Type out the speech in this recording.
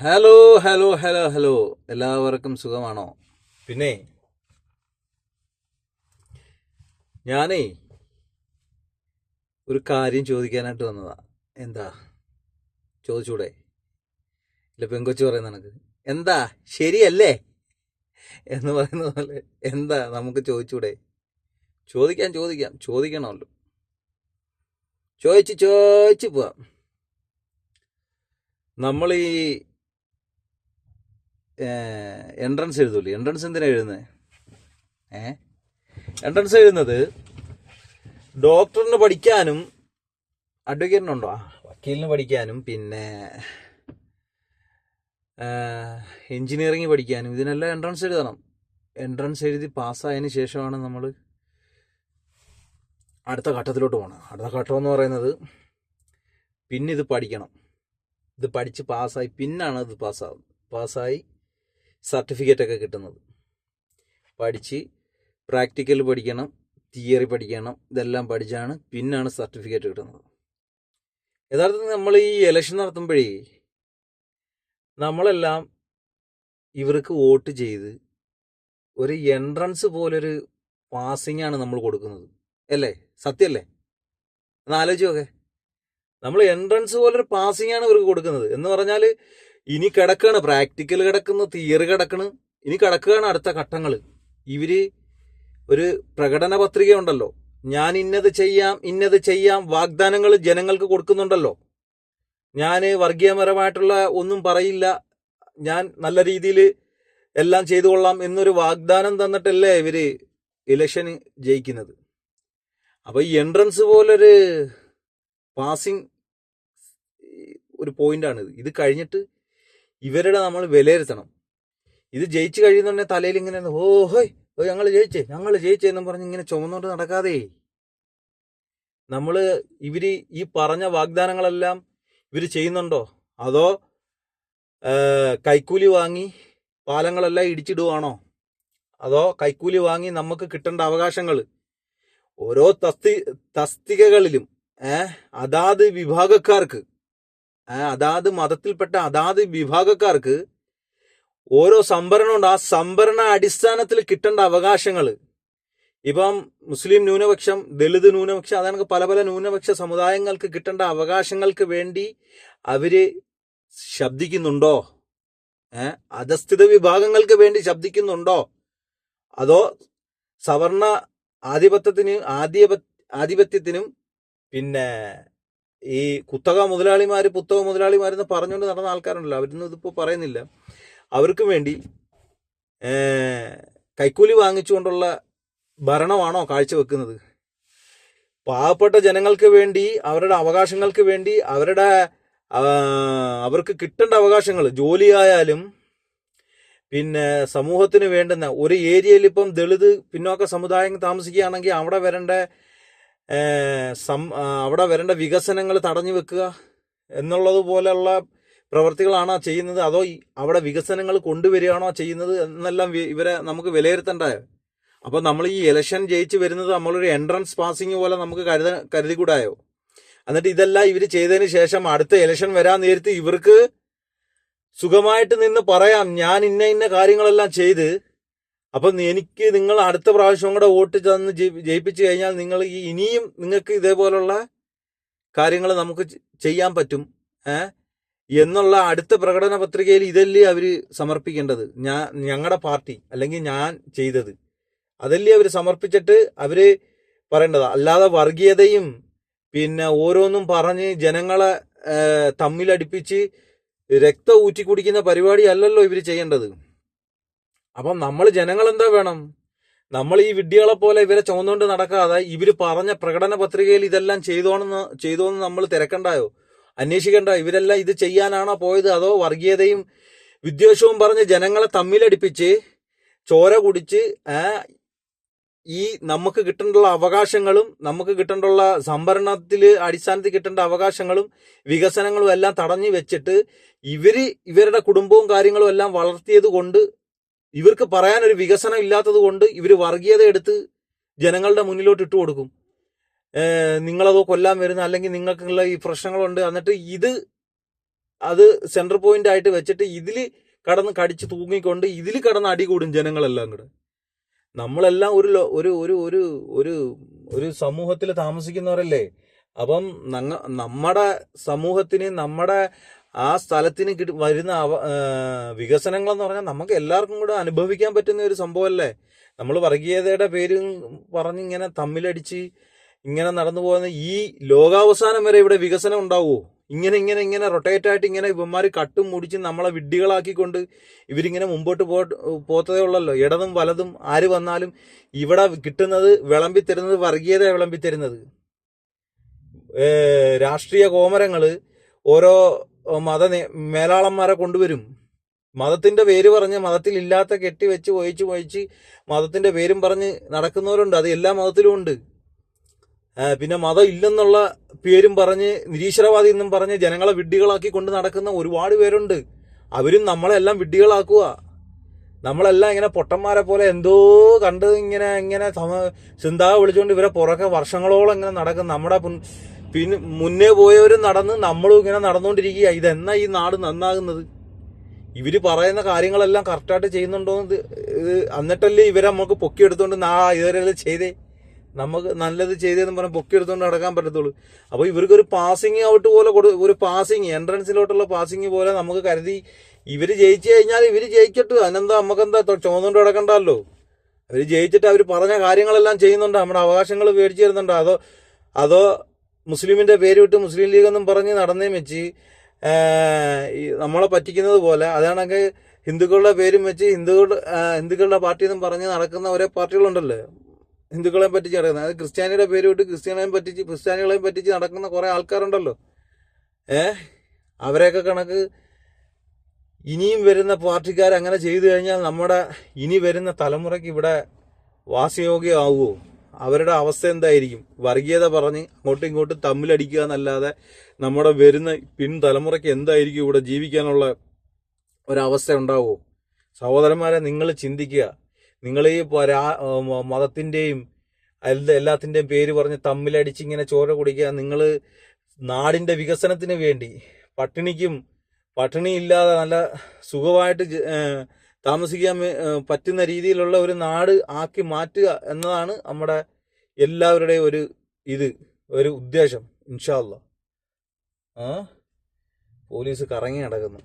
Hello hello hello hello. എല്ലാവർക്കും സുഖമാണോ? പിന്നെ ഞാനേ ഒരു കാര്യം ചോദിക്കാനായിട്ട് വന്നതാ. എന്താ? ചോദിച്ചൂടെ? ഇല്ല പെങ്കൊച്ചു പറയുന്ന നിനക്ക്. എന്താ? ശരിയല്ലേ? എന്ന് പറയുന്ന പോലെ എന്താ? നമുക്ക് ചോദിച്ചൂടെ? ചോദിക്കാം ചോദിക്കാം. ചോദിക്കണമല്ലോ. ചോദിച്ച് ചോദിച്ച് പോവാം. നമ്മൾ ഈ എൻട്രൻസ് എഴുതൂലേ? എൻട്രൻസ് എന്തിനാ എഴുതുന്നത് ഏ? എൻട്രൻസ് എഴുതുന്നത് ഡോക്ടറിന് പഠിക്കാനും അഡ്വക്കേറ്റിനുണ്ടോ വക്കീലിന് പഠിക്കാനും പിന്നെ എഞ്ചിനീയറിംഗ് പഠിക്കാനും ഇതിനെല്ലാം എൻട്രൻസ് എഴുതണം. എൻട്രൻസ് എഴുതി പാസ്സായതിനു ശേഷമാണ് നമ്മൾ അടുത്ത ഘട്ടത്തിലോട്ട് പോകണം അടുത്ത ഘട്ടം എന്ന് പറയുന്നത് പിന്നെ ഇത് പഠിക്കണം. ഇത് പഠിച്ച് പാസ്സായി പിന്നാണ് ഇത് പാസ്സാവുന്നത്. പാസ്സായി സർട്ടിഫിക്കറ്റ് ഒക്കെ കിട്ടുന്നത്. പഠിച്ച് പ്രാക്ടിക്കൽ പഠിക്കണം തിയറി പഠിക്കണം ഇതെല്ലാം പഠിച്ചാണ് പിന്നാണ് സർട്ടിഫിക്കറ്റ് കിട്ടുന്നത്. യഥാർത്ഥത്തിൽ നമ്മൾ ഈ ഇലക്ഷൻ നടത്തുമ്പോഴേ നമ്മളെല്ലാം ഇവർക്ക് വോട്ട് ചെയ്ത് ഒരു എൻട്രൻസ് പോലൊരു പാസിംഗ് ആണ് നമ്മൾ കൊടുക്കുന്നത്. അല്ലേ? സത്യമല്ലേ? എന്നാലോചിച്ച് നോക്കേ. നമ്മൾ എൻട്രൻസ് പോലൊരു പാസിംഗ് ആണ് ഇവർക്ക് കൊടുക്കുന്നത്. എന്ന് പറഞ്ഞാൽ ഇനി കിടക്കാണ് പ്രാക്ടിക്കൽ കിടക്കുന്നു തിയറി കിടക്കണ്. ഇനി കിടക്കുകയാണ് അടുത്ത ഘട്ടങ്ങൾ ഇവർ ഒരു പ്രകടന പത്രിക ഉണ്ടല്ലോ ഞാൻ ഇന്നത് ചെയ്യാം ഇന്നത് ചെയ്യാം വാഗ്ദാനങ്ങൾ ജനങ്ങൾക്ക് കൊടുക്കുന്നുണ്ടല്ലോ. ഞാൻ വർഗീയപരമായിട്ടുള്ള ഒന്നും പറയില്ല. ഞാൻ നല്ല രീതിയിൽ എല്ലാം ചെയ്തു കൊള്ളാം എന്നൊരു വാഗ്ദാനം തന്നിട്ടല്ലേ ഇവർ ഇലക്ഷൻ ജയിക്കുന്നത്. അപ്പൊ ഈ എൻട്രൻസ് പോലൊരു പാസിംഗ് ഒരു പോയിന്റാണ് ഇത് ഇത് കഴിഞ്ഞിട്ട് ഇവരുടെ നമ്മൾ വിലയിരുത്തണം. ഇത് ജയിച്ചു കഴിയുന്നുണ്ടെങ്കിൽ തലയിൽ ഇങ്ങനെ ഓ ഹോയ് ഓ ഞങ്ങൾ ജയിച്ചേ ഞങ്ങൾ ജയിച്ചേ എന്നും പറഞ്ഞ് ഇങ്ങനെ ചുമന്നുകൊണ്ട് നടക്കാതെ. നമ്മൾ ഇവർ ഈ പറഞ്ഞ വാഗ്ദാനങ്ങളെല്ലാം ഇവർ ചെയ്യുന്നുണ്ടോ? അതോ കൈക്കൂലി വാങ്ങി പാലങ്ങളെല്ലാം ഇടിച്ചിടുവാണോ? അതോ കൈക്കൂലി വാങ്ങി നമുക്ക് കിട്ടേണ്ട അവകാശങ്ങൾ ഓരോ തസ്തി തസ്തികകളിലും അതാത് വിഭാഗക്കാർക്ക് അതാത് മതത്തിൽപ്പെട്ട അതാത് വിഭാഗക്കാർക്ക് ഓരോ സംഭരണമുണ്ട് ആ സംഭരണ അടിസ്ഥാനത്തിൽ കിട്ടേണ്ട അവകാശങ്ങൾ ഇപ്പം മുസ്ലിം ന്യൂനപക്ഷം ദളിത് ന്യൂനപക്ഷം അതാണ് പല പല ന്യൂനപക്ഷ സമുദായങ്ങൾക്ക് കിട്ടേണ്ട അവകാശങ്ങൾക്ക് വേണ്ടി അവർ ശബ്ദിക്കുന്നുണ്ടോ? ഏർ അധസ്ഥിത വിഭാഗങ്ങൾക്ക് വേണ്ടി ശബ്ദിക്കുന്നുണ്ടോ? അതോ സവർണ ആധിപത്യത്തിന് ആധിപ ആധിപത്യത്തിനും പിന്നെ ഈ കുത്തക മുതലാളിമാർ പുത്തക മുതലാളിമാരെന്ന് പറഞ്ഞുകൊണ്ട് നടന്ന ആൾക്കാരുണ്ടല്ലോ. അവരൊന്നും ഇതിപ്പോൾ പറയുന്നില്ല. അവർക്ക് വേണ്ടി കൈക്കൂലി വാങ്ങിച്ചുകൊണ്ടുള്ള ഭരണമാണോ കാഴ്ചവെക്കുന്നത്? പാവപ്പെട്ട ജനങ്ങൾക്ക് വേണ്ടി അവരുടെ അവകാശങ്ങൾക്ക് വേണ്ടി അവരുടെ അവർക്ക് കിട്ടേണ്ട അവകാശങ്ങൾ ജോലിയായാലും പിന്നെ സമൂഹത്തിന് വേണ്ടുന്ന ഒരു ഏരിയയിൽ ഇപ്പം ദളിത് പിന്നോക്ക സമുദായം താമസിക്കുകയാണെങ്കിൽ അവിടെ വരേണ്ട സം- അവിടെ വരേണ്ട വികസനങ്ങൾ തടഞ്ഞു വെക്കുക എന്നുള്ളത് പോലെയുള്ള പ്രവർത്തികളാണോ ചെയ്യുന്നത്? അതോ അവിടെ വികസനങ്ങൾ കൊണ്ടുവരികയാണോ ചെയ്യുന്നത് എന്നെല്ലാം ഇവരെ നമുക്ക് വിലയിരുത്തേണ്ട അപ്പോൾ നമ്മൾ ഈ ഇലക്ഷൻ ജയിച്ച് വരുന്നത് നമ്മളൊരു എൻട്രൻസ് പാസിംഗ് പോലെ നമുക്ക് കരുത കരുതിക്കൂടായോ? എന്നിട്ട് ഇതെല്ലാം ഇവർ ചെയ്തതിന് ശേഷം അടുത്ത ഇലക്ഷൻ വരാൻ നേരത്ത് ഇവർക്ക് സുഖമായിട്ട് നിന്ന് പറയാം ഞാൻ ഇന്ന ഇന്ന കാര്യങ്ങളെല്ലാം ചെയ്ത് അപ്പൊ എനിക്ക് നിങ്ങൾ അടുത്ത പ്രാവശ്യം കൂടെ വോട്ട് തന്ന് ജയി- ജയിപ്പിച്ചു കഴിഞ്ഞാൽ നിങ്ങൾ ഇനിയും നിങ്ങൾക്ക് ഇതേപോലുള്ള കാര്യങ്ങൾ നമുക്ക് ചെയ്യാൻ പറ്റും. എന്നുള്ള അടുത്ത പ്രകടന പത്രികയിൽ ഇതല്ലേ അവർ സമർപ്പിക്കേണ്ടത്. ഞാൻ ഞങ്ങളുടെ പാർട്ടി അല്ലെങ്കിൽ ഞാൻ ചെയ്തത്. അതല്ലേ അവർ സമർപ്പിച്ചിട്ട് അവർ പറയേണ്ടത്. അല്ലാതെ വർഗീയതയും പിന്നെ ഓരോന്നും പറഞ്ഞ് ജനങ്ങളെ തമ്മിലടിപ്പിച്ച് രക്തം ഊറ്റി കുടിക്കുന്ന പരിപാടി അല്ലല്ലോ ഇവർ ചെയ്യേണ്ടത്. അപ്പം നമ്മൾ ജനങ്ങൾ എന്താ വേണം? നമ്മൾ ഈ വിഡ്ഢികളെ പോലെ ഇവരെ ചുമന്നുകൊണ്ട് നടക്കാതെ ഇവർ പറഞ്ഞ പ്രകടന പത്രികയിൽ ഇതെല്ലാം ചെയ്തോണെന്ന് ചെയ്തോന്ന് നമ്മൾ തിരക്കണ്ടായോ? അന്വേഷിക്കണ്ട ഇവരെല്ലാം ഇത് ചെയ്യാനാണോ പോയത്? അതോ വർഗീയതയും വിദ്വേഷവും പറഞ്ഞ് ജനങ്ങളെ തമ്മിലടിപ്പിച്ച് ചോര കുടിച്ച് ഈ നമുക്ക് കിട്ടേണ്ടുള്ള അവകാശങ്ങളും നമുക്ക് കിട്ടേണ്ടുള്ള സംഭരണത്തിൽ അടിസ്ഥാനത്തിൽ കിട്ടേണ്ട അവകാശങ്ങളും വികസനങ്ങളും എല്ലാം തടഞ്ഞു വെച്ചിട്ട് ഇവർ ഇവരുടെ കുടുംബവും കാര്യങ്ങളും എല്ലാം വളർത്തിയത് കൊണ്ട് ഇവർക്ക് പറയാൻ ഒരു വികസനം ഇല്ലാത്തത് കൊണ്ട് ഇവർ വർഗീയത എടുത്ത് ജനങ്ങളുടെ മുന്നിലോട്ട് ഇട്ട് കൊടുക്കും. നിങ്ങളതോ കൊല്ലാൻ വരുന്ന അല്ലെങ്കിൽ നിങ്ങൾക്കുള്ള ഈ പ്രശ്നങ്ങളുണ്ട് എന്നിട്ട് ഇത് അത് സെൻട്രൽ പോയിന്റ് ആയിട്ട് വെച്ചിട്ട് ഇതിൽ കടന്ന് കടിച്ച് തൂങ്ങിക്കൊണ്ട് ഇതിൽ കടന്ന് അടികൂടും ജനങ്ങളെല്ലാം കൂടെ. നമ്മളെല്ലാം ഒരു ഒരു ഒരു ഒരു ഒരു ഒരു സമൂഹത്തിൽ താമസിക്കുന്നവരല്ലേ? അപ്പം നമ്മ നമ്മുടെ സമൂഹത്തിന് നമ്മുടെ ആ സ്ഥലത്തിന് കിട്ടി- വരുന്ന എന്ന് പറഞ്ഞാൽ നമുക്ക് എല്ലാവർക്കും കൂടെ അനുഭവിക്കാൻ പറ്റുന്ന ഒരു സംഭവമല്ലേ? നമ്മൾ വർഗീയതയുടെ പേര് പറഞ്ഞ് ഇങ്ങനെ തമ്മിലടിച്ച് ഇങ്ങനെ നടന്നു പോകുന്ന ഈ ലോകാവസാനം വരെ ഇവിടെ വികസനം ഉണ്ടാവുമോ? ഇങ്ങനെ ഇങ്ങനെ ഇങ്ങനെ റൊട്ടേറ്റ് ആയിട്ട് ഇങ്ങനെ ഇവന്മാർ കട്ടും മുടിച്ച് നമ്മളെ വിഡ്ഢികളാക്കിക്കൊണ്ട് ഇവരിങ്ങനെ മുമ്പോട്ട് പോ പോത്തതേ ഉള്ളല്ലോ. ഇടതും വലതും ആര് വന്നാലും ഇവിടെ കിട്ടുന്നത് വിളമ്പി തരുന്നത് വർഗീയത വിളമ്പി തരുന്നത്. രാഷ്ട്രീയ കോമരങ്ങൾ ഓരോ മത മേലാളന്മാരെ കൊണ്ടുവരും. മതത്തിന്റെ പേര് പറഞ്ഞ് മതത്തിൽ ഇല്ലാത്ത കെട്ടി വെച്ച് ഒഴിച്ച് ഒഴിച്ച് മതത്തിന്റെ പേരും പറഞ്ഞ് നടക്കുന്നവരുണ്ട്. അത് എല്ലാ മതത്തിലും ഉണ്ട്. പിന്നെ മതം ഇല്ലെന്നുള്ള പേരും പറഞ്ഞ് നിരീശ്വരവാദി എന്നും പറഞ്ഞ് ജനങ്ങളെ വിഡ്ഢികളാക്കി കൊണ്ട് നടക്കുന്ന ഒരുപാട് പേരുണ്ട്. അവരും നമ്മളെല്ലാം വിഡ്ഢികളാക്കുക. നമ്മളെല്ലാം ഇങ്ങനെ പൊട്ടന്മാരെ പോലെ എന്തോ കണ്ട് ഇങ്ങനെ ഇങ്ങനെ സമ- വിളിച്ചുകൊണ്ട് ഇവരെ പുറകെ വർഷങ്ങളോളം ഇങ്ങനെ നടക്കും നമ്മുടെ പിന്നെ മുന്നേ പോയവരും നടന്ന് നമ്മളും ഇങ്ങനെ നടന്നുകൊണ്ടിരിക്കുക ഇതെന്നാ ഈ നാട് നന്നാകുന്നത്? ഇവർ പറയുന്ന കാര്യങ്ങളെല്ലാം കറക്റ്റായിട്ട് ചെയ്യുന്നുണ്ടോ ഇത് എന്നിട്ടല്ലേ ഇവരെ നമുക്ക് പൊക്കിയെടുത്തോണ്ട് നാ ഇതുവരെ ചെയ്തേ? നമുക്ക് നല്ലത് ചെയ്തതെന്ന് പറഞ്ഞ് പൊക്കിയെടുത്തോണ്ട് നടക്കാൻ പറ്റത്തുള്ളൂ. അപ്പോൾ ഇവർക്ക് ഒരു പാസിങ് ഔട്ട് പോലെ കൊടു ഒരു പാസിങ് എൻട്രൻസിലോട്ടുള്ള പാസിങ് പോലെ നമുക്ക് കരുതി ഇവർ ജയിച്ചു കഴിഞ്ഞാൽ ഇവർ ജയിക്കട്ടെ. അതിനെന്താ നമുക്കെന്താ തൊ- നടക്കണ്ടല്ലോ? അവർ ജയിച്ചിട്ട് അവർ പറഞ്ഞ കാര്യങ്ങളെല്ലാം ചെയ്യുന്നുണ്ട്. നമ്മുടെ അവകാശങ്ങൾ മേടിച്ചു തരുന്നുണ്ടോ. അതോ അതോ മുസ്ലിമിന്റെ പേര് വിട്ട് മുസ്ലിം ലീഗ് എന്നും പറഞ്ഞ് നടന്നേ വെച്ച് നമ്മളെ പറ്റിക്കുന്നത് പോലെ അതാണെങ്കിൽ ഹിന്ദുക്കളുടെ പേരും വെച്ച് ഹിന്ദുക്കളുടെ ഹിന്ദുക്കളുടെ പാർട്ടി എന്നും പറഞ്ഞ് നടക്കുന്ന ഒരേ പാർട്ടികളുണ്ടല്ലോ. ഹിന്ദുക്കളെ പറ്റിച്ച് നടക്കുന്നത് അത് ക്രിസ്ത്യാനിയുടെ പേര് വിട്ട് ക്രിസ്ത്യാനികളെയും പറ്റിച്ച് ക്രിസ്ത്യാനികളെയും പറ്റിച്ച് നടക്കുന്ന കുറേ ആൾക്കാരുണ്ടല്ലോ. ഏ അവരെയൊക്കെ കണക്ക് ഇനിയും വരുന്ന പാർട്ടിക്കാർ അങ്ങനെ ചെയ്തു കഴിഞ്ഞാൽ നമ്മുടെ ഇനി വരുന്ന തലമുറയ്ക്ക് ഇവിടെ വാസയോഗ്യമാവുമോ അവരുടെ അവസ്ഥ എന്തായിരിക്കും? വർഗീയത പറഞ്ഞ് അങ്ങോട്ടും ഇങ്ങോട്ടും തമ്മിലടിക്കുക എന്നല്ലാതെ നമ്മുടെ വരുന്ന പിൻതലമുറയ്ക്ക് എന്തായിരിക്കും ഇവിടെ ജീവിക്കാനുള്ള ഒരവസ്ഥ ഉണ്ടാവുമോ? സഹോദരന്മാരെ നിങ്ങൾ ചിന്തിക്കുക. നിങ്ങൾ ഈ മതത്തിന്റെയും എല്ലാത്തിന്റെയും പേര് പറഞ്ഞ് തമ്മിലടിച്ച് ഇങ്ങനെ ചോര കുടിക്കുക നിങ്ങൾ നാടിന്റെ വികസനത്തിന് വേണ്ടി പട്ടിണിക്കും പട്ടിണി ഇല്ലാതെ നല്ല സുഖമായിട്ട് താമസിക്കാൻ പറ്റുന്ന രീതിയിലുള്ള ഒരു നാട് ആക്കി മാറ്റുക എന്നതാണ് നമ്മുടെ എല്ലാവരുടെയും ഒരു ഇത് ഒരു ഉദ്ദേശം ഇൻഷാല്ല പോലീസ് കറങ്ങി നടക്കുന്നു.